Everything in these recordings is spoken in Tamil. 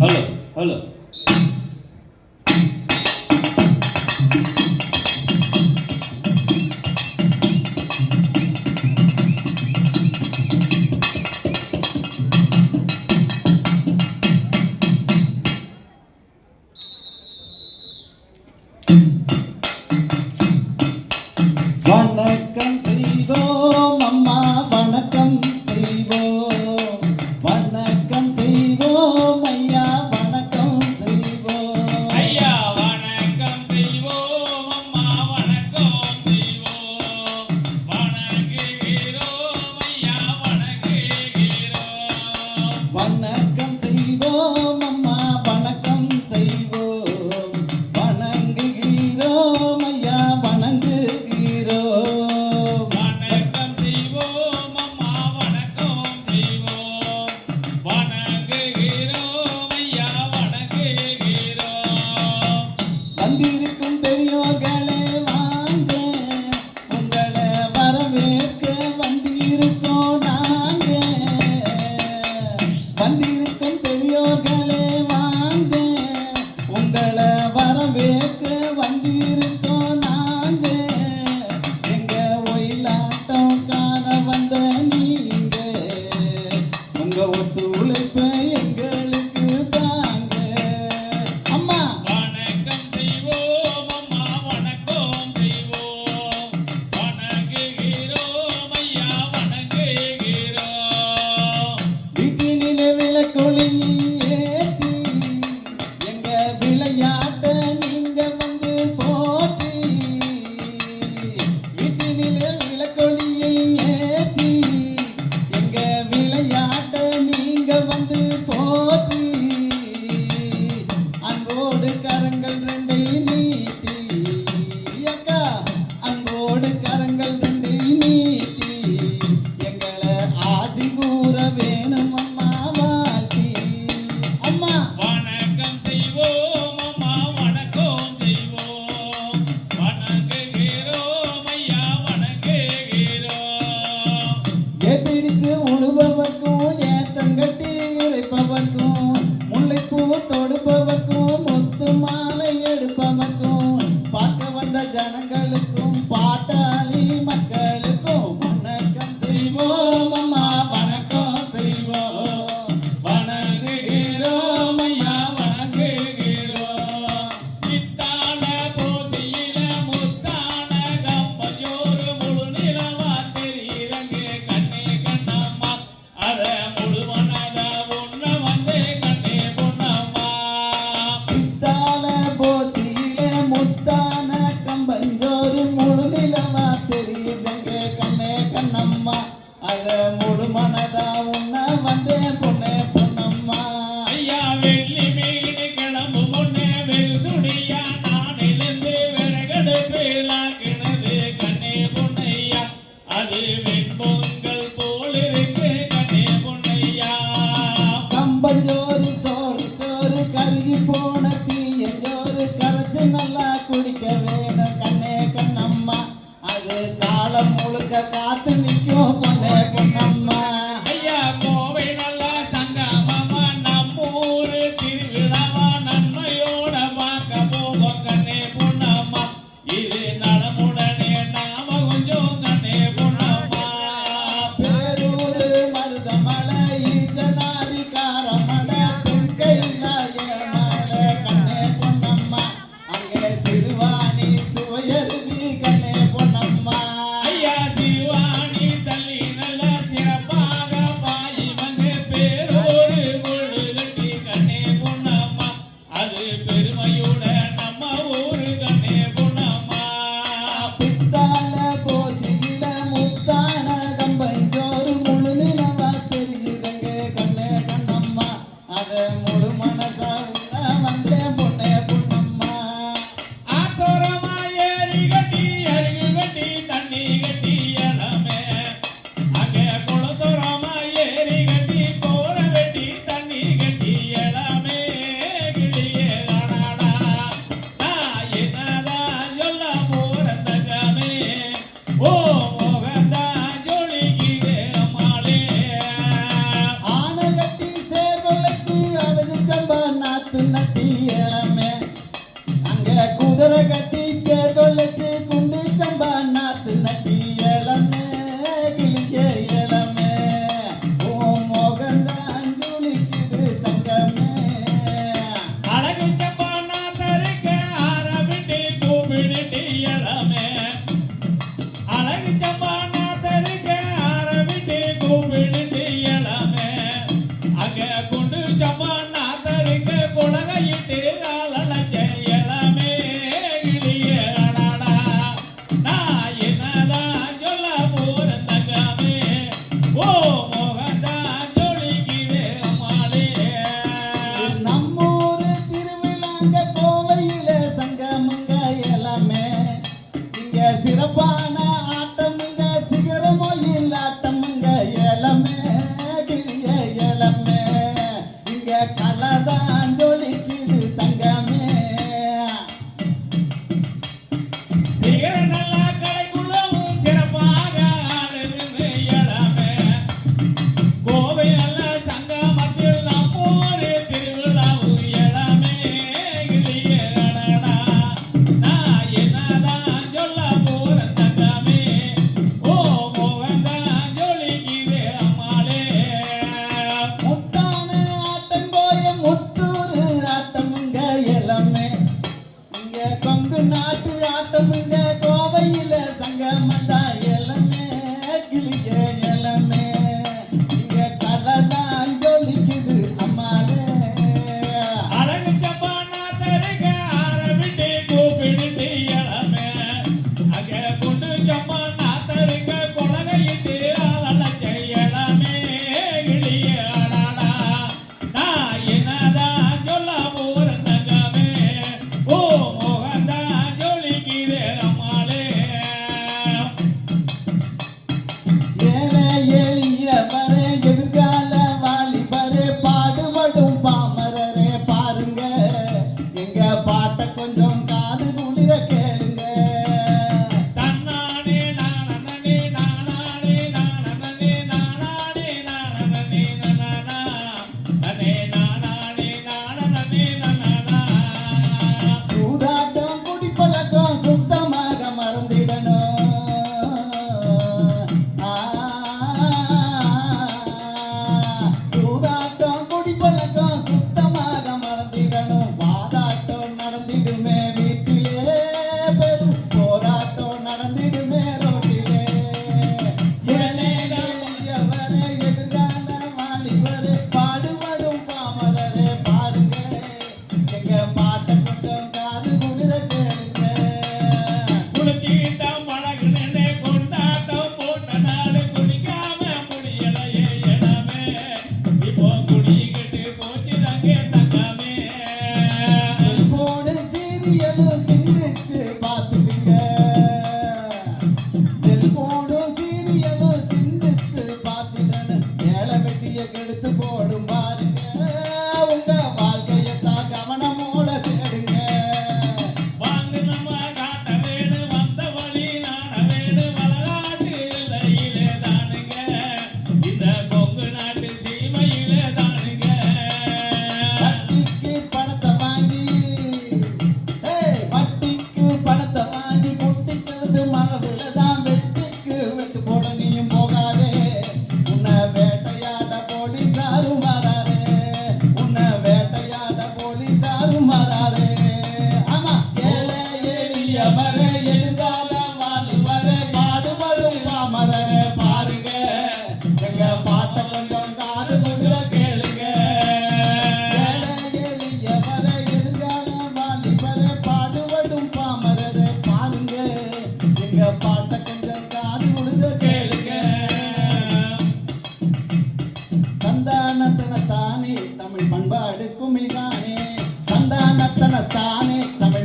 Hello hello Thank mm -hmm. you. ಮುಳುಗ ಕಾತನಿ ಕ್ಯೋ ಕೊನೆ ಪೊನ್ನಮ್ಮ கொங்கு நாட்டு பெரியவர எதிர்கால மாலுவர பாடுபடும் பாமரர பாருங்க. எங்க பாட்ட கொஞ்சம் காது குடுற கேளுங்க. எளியவர எதிர்கால மாலுவர பாடுபடும் பாமரர பாருங்க. எங்க பாட்ட கொஞ்சம் காது குடுற கேளுங்க. சந்தானத்தன தானே தமிழ் பண்பாடு குமிதானே சந்தானத்தன தானே தமிழ்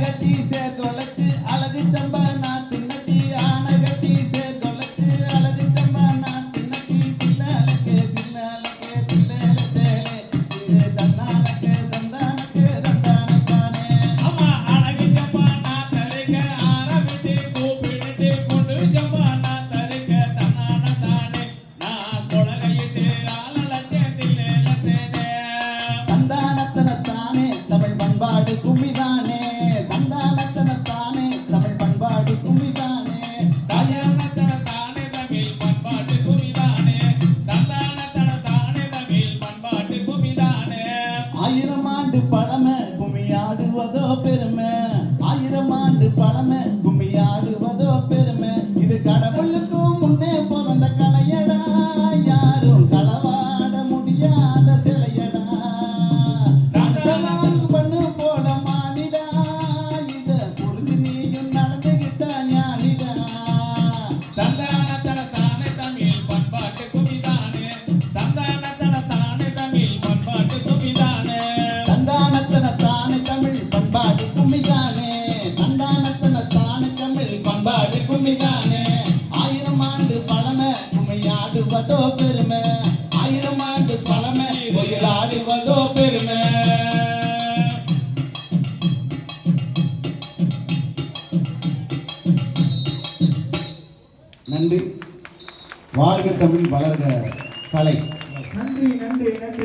கட்டி சேர்ந்து உழைச்சு அழகு சம்பா ஆடுவதோ பெருமை. ஆயிரம் ஆண்டு பழமை கோயில் ஆடுவதோ பெருமை. நன்றி. வாழ்க தமிழ் வளர்க கலை.